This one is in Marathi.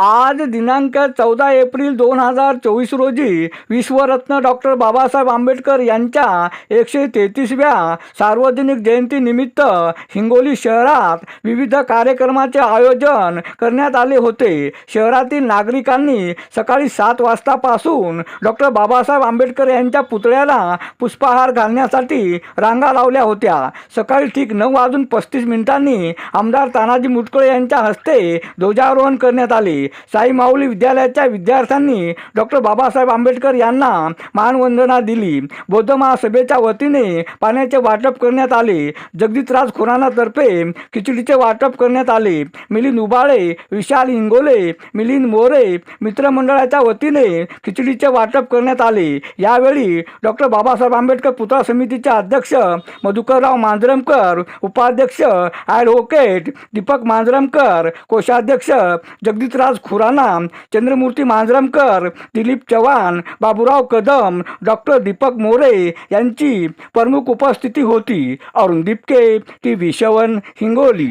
आज दिनांक चौदा एप्रिल दोन हजार चोवीस रोजी विश्वरत्न डॉक्टर बाबासाहेब आंबेडकर यांच्या एकशे तेहतीसव्या सार्वजनिक जयंतीनिमित्त हिंगोली शहरात विविध कार्यक्रमाचे आयोजन करण्यात आले होते. शहरातील नागरिकांनी सकाळी सात वाजतापासून डॉक्टर बाबासाहेब आंबेडकर यांच्या पुतळ्याला पुष्पहार घालण्यासाठी रांगा लावल्या होत्या. सकाळी ठीक नऊ वाजून पस्तीस मिनिटांनी आमदार तानाजी मुटकळे यांच्या हस्ते ध्वजारोहण करण्यात आले. साई माऊली विद्यालयाच्या विद्यार्थ्यांनी डॉक्टर बाबासाहेब आंबेडकर यांना मानवंदना दिली. बौद्ध महासभेच्या वतीने पाण्याचे वाटप करण्यात आले. जगजितराज खुरानातर्फे खिचडीचे वाटप करण्यात आले. मिलिंद उबाळे विशाल इंगोले मिलिंद मोरे मित्रमंडळाच्या वतीने खिचडीचे वाटप करण्यात आले. यावेळी डॉक्टर बाबासाहेब आंबेडकर पुतळा समितीचे अध्यक्ष मधुकरराव मांजरमकर उपाध्यक्ष ॲडव्होकेट दीपक मांजरमकर कोषाध्यक्ष जगजितराज खुराना चंद्रमूर्ती मांजरमकर दिलीप चव्हाण बाबूराव कदम डॉक्टर दीपक मोरे यांची प्रमुख उपस्थिती होती. Arun Dipke T V Hingoli.